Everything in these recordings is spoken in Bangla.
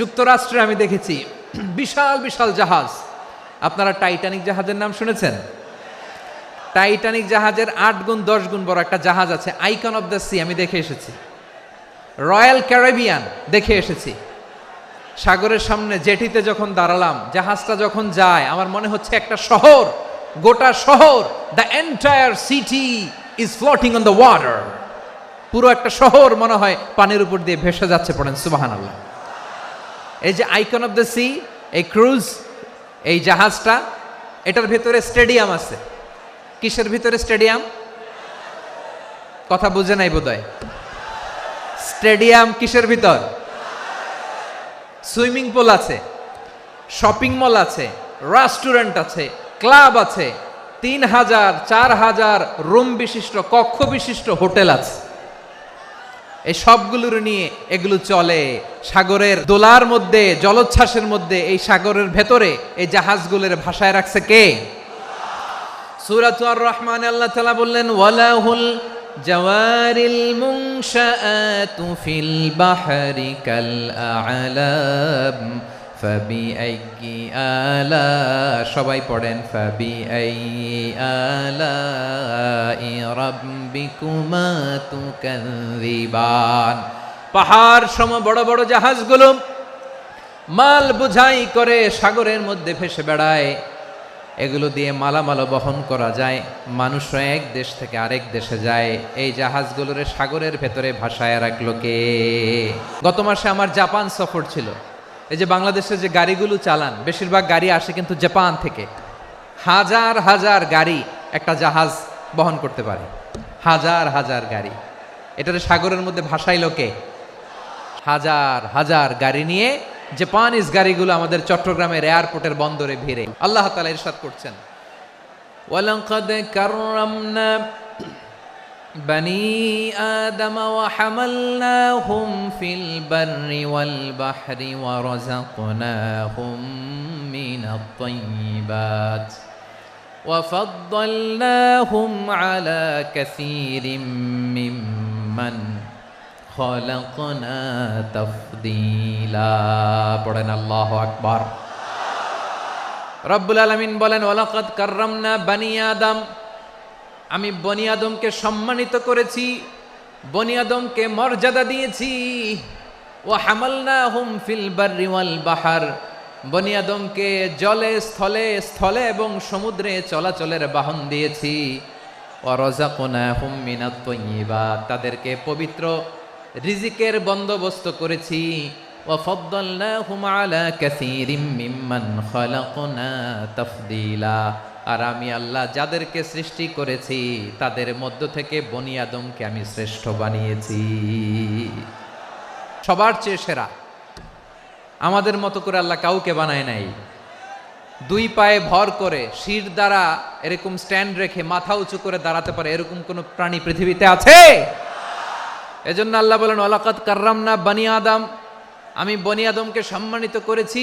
যুক্তরাষ্ট্রে আমি দেখেছি বিশাল বিশাল জাহাজ। আপনারা টাইটানিক জাহাজের নাম শুনেছেন? টাইটানিক জাহাজের আট গুণ, দশ গুণ বড় একটা জাহাজ আছে, আইকন অফ দ্য সি, আমি দেখে এসেছি। রয়্যাল ক্যারেবিয়ান, দেখে এসেছি। সাগরের সামনে জেটিতে যখন দাঁড়ালাম, জাহাজটা যখন যায়, আমার মনে হচ্ছে একটা শহর, গোটা শহর the entire city is floating on the water পুরো একটা শহর মনে হয় পানির উপর দিয়ে ভেসে যাচ্ছে পড়েন সুবাহান আল্লাহ এই যে আইকন অফ দ্য সি এই ক্রুজ এই জাহাজটা, এটার ভেতরে স্টেডিয়াম আছে। কিসের ভিতরে স্টেডিয়াম কথা বুঝে নাই বোধহয়। স্টেডিয়াম কিসের ভিতর? সুইমিং পুল আছে শপিং মল আছে রেস্টুরেন্ট আছে ক্লাব আছে, তিন হাজার, চার হাজার রুম বিশিষ্ট, কক্ষ বিশিষ্ট হোটেল আছে। এই সবগুলোর নিয়ে এগুলো চলে। সাগরের দোলার মধ্যে, জলোচ্ছ্বাসের মধ্যে, এই সাগরের ভেতরে এই জাহাজগুলোর ভাষায় রাখছে কে? সুরাত আর রহমান আল্লাহ তালা বললেন, ওয়ালাহুল জওয়ারিল মুনশাআতু ফিল বাহরি কাল আ'লাম। ফাবিআইয়ি আলা, সবাই পড়েন, ফাবিআইয়ি আলাই রাব্বিকুমা তুকাযিবান পাহাড় সম বড় বড় জাহাজগুলো মাল বোঝাই করে সাগরের মধ্যে ভেসে বেড়ায়। এগুলো দিয়ে মালামাল বহন করা যায়, মানুষরা এক দেশ থেকে আরেক দেশে যায়। এই জাহাজগুলোর সাগরের ভেতরে ভাসায় রাখল কে? গত মাসে আমার জাপান সফর ছিল। এই যে বাংলাদেশে যে গাড়িগুলো চালান, বেশিরভাগ গাড়ি আসে কিন্তু জাপান থেকে। হাজার হাজার গাড়ি একটা জাহাজ বহন করতে পারে। হাজার হাজার গাড়ি। এটার সাগরের মধ্যে ভাসাইলো কে? হাজার হাজার গাড়ি নিয়ে জাপানিজ গাড়িগুলো আমাদের চট্টগ্রামের এয়ারপোর্টের বন্দরে ভিড়ে। আল্লাহ তালা ইরশাদ করছেন। بني آدم وحملناهم في البر والبحر ورزقناهم من الطيبات وفضلناهم على كثير ممن خلقنا تفضيلا بڑن الله أكبر رب العالمين بولن ولقد كرمنا بني آدم আমি বনি আদমকে সম্মানিত করেছি বনি আদমকে মর্যাদা দিয়েছি ও হামালনা হুম ফিল বাররি ওয়াল বাহার বনি আদমকে জলে স্থলে স্থলে এবং সমুদ্রে চলাচলের বাহন দিয়েছি ও রজাকুনা হুম মিনাত তৈবা তাদেরকে পবিত্র রিজিকের বন্দোবস্ত করেছি وفضلناهم على كثير ممن خلقنا تفضيلا আর আমি আল্লাহ যাদেরকে সৃষ্টি করেছি, তাদের মধ্য থেকে বনি আদমকে আমি শ্রেষ্ঠ বানিয়েছি। সবার চেয়ে সেরা। আমাদের মতো করে আল্লাহ কাউকে বানায় নাই। দুই পায়ে ভর করে শির দ্বারা এরকম স্ট্যান্ড রেখে মাথা উঁচু করে দাঁড়াতে পারে এরকম কোনো প্রাণী পৃথিবীতে আছে? এজন্য আল্লাহ বলেন অলাকাত কার্রাম না বানি আদম। আমি বনি আদমকে সম্মানিত করেছি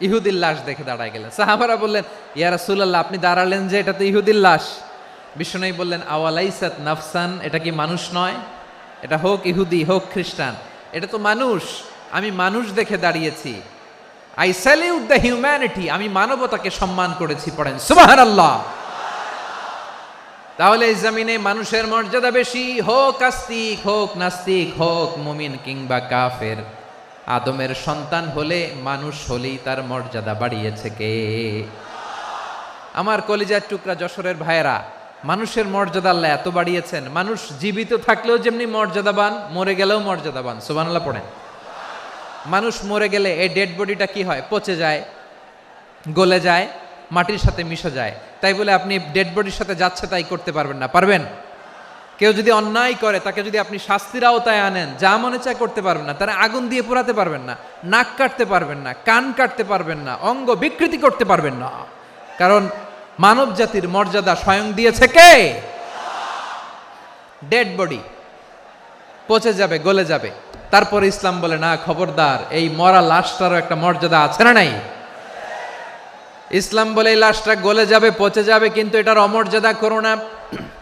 ইহুদির লাশ দেখে দাঁড়ায় গেলেন। সাহাবারা বললেন, ইয়া রাসূলুল্লাহ, আপনি দাঁড়ালেন যে এটা তো ইহুদির লাশ। বিশ্বনবী বললেন, আওয়ালাইসাত নাফসান, এটা কি মানুষ নয়? এটা হোক ইহুদি, হোক খ্রিস্টান, এটা তো মানুষ। আমি মানুষ দেখে দাঁড়িয়েছি। আই স্যালিউট দ্য হিউম্যানিটি আমি মানবতাকে সম্মান করেছি, পড়েন। সুবহানাল্লাহ। তাহলে এই জমিনে মানুষের মর্যাদা বেশি। হোক আস্তিক, হোক নাস্তিক, হোক মুমিন কিংবা কাফের। আদমের সন্তান হলে মানুষ হলেই তার মর্যাদা বাড়িয়েছে কে? আমার কলিজার টুকরা যশোরের ভাইয়েরা, মানুষের মর্যাদা আল্লাহ এত বাড়িয়েছেন। মানুষ জীবিত থাকলেও যেমনি মর্যাদাবান, মরে গেলেও মর্যাদাবান। সুবহানাল্লাহ পড়েন। মানুষ মরে গেলে এই ডেড বডিটা কি হয়? পচে যায়, গলে যায়, মাটির সাথে মিশে যায়। তাই বলে আপনি ডেড বডির সাথে যাচ্ছে তাই করতে পারবেন না। পারবেন? কেউ যদি অন্যায় করে, তাকে যদি আপনি শাস্তির আওতায় আনেন, যা মনে চায় করতে পারবেন না, তারা আগুন দিয়ে পোড়াতে পারবেন না, নাক কাটতে পারবেন না, কান কাটতে পারবেন না, অঙ্গ বিকৃতি করতে পারবেন না। কারণ মানব জাতির মর্যাদা স্বয়ং দিয়েছে কে? ডেড বডি পচে যাবে, গলে যাবে। তারপরে ইসলাম বলে, না, খবরদার, এই মরা লাশটারও একটা মর্যাদা আছে না নাই? ইসলাম বলে, এই লাশটা গলে যাবে, পচে যাবে, কিন্তু এটার অমর্যাদা করো না।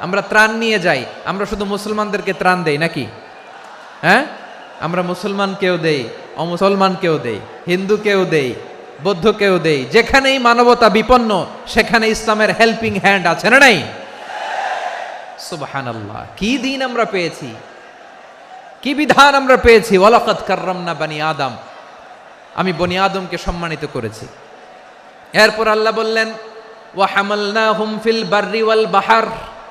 আমরা ত্রাণ নিয়ে যাই। আমরা শুধু মুসলমানদেরকে ত্রাণ দেই নাকি? হ্যাঁ? আমরা মুসলমান কেউ দেই, অমুসলমান কেউ দেই, হিন্দু কেউ দেই, বৌদ্ধ কেউ দেই, যেখানেই মানবতা বিপন্ন, সেখানে ইসলামের হেল্পিং হ্যান্ড আছে না নাই? সুবহানাল্লাহ। কি দিন আমরা পেয়েছি? কি বিধান আমরা পেয়েছি? ওয়ালাকাত কাররামনা বানি আদম। আমি বনি আদমকে সম্মানিত করেছি। এরপর আল্লাহ বললেন, ওয়া হামালনাহুম ফিল বাররি ওয়াল বাহার।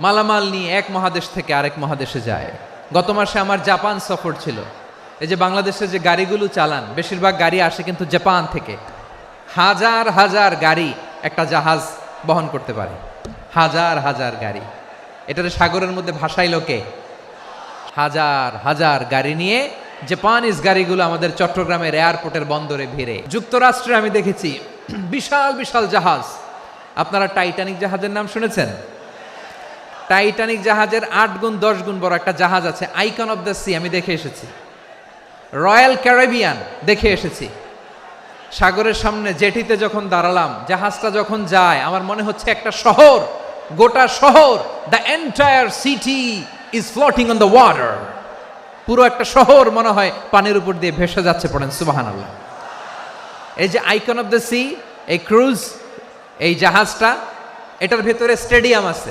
মালামাল নিয়ে এক মহাদেশ থেকে আরেক মহাদেশে যায়। গত মাসে আমার জাপান সফর ছিল। এই যে বাংলাদেশে যে গাড়িগুলো চালান, বেশিরভাগ গাড়ি আসে কিন্তু জাপান থেকে। হাজার হাজার গাড়ি একটা জাহাজ বহন করতে পারে। হাজার হাজার গাড়ি। এটার সাগরের মধ্যে ভাসাইল লোকে হাজার হাজার গাড়ি নিয়ে জাপানিজ গাড়িগুলো আমাদের চট্টগ্রামের এয়ারপোর্টের বন্দরে ভিড়ে। যুক্তরাষ্ট্রে আমি দেখেছি, বিশাল বিশাল জাহাজ। আপনারা টাইটানিক জাহাজের নাম শুনেছেন? টাইটানিক জাহাজের আট গুণ, দশ গুণ বড় একটা জাহাজ আছে আইকন অফ দ্য সি আমি দেখে এসেছি। রয়্যাল ক্যারেবিয়ান দেখে এসেছি। সাগরের সামনে জেটিতে যখন দাঁড়ালাম, জাহাজটা যখন যায়, আমার মনে হচ্ছে একটা শহর, গোটা শহর the entire city is floating on the water পুরো একটা শহর মনে হয় পানির উপর দিয়ে ভেসে যাচ্ছে পড়েন সুবাহান আল্লাহ এই যে আইকন অফ দ্য সি এই ক্রুজ এই জাহাজটা, এটার ভেতরে স্টেডিয়াম আছে।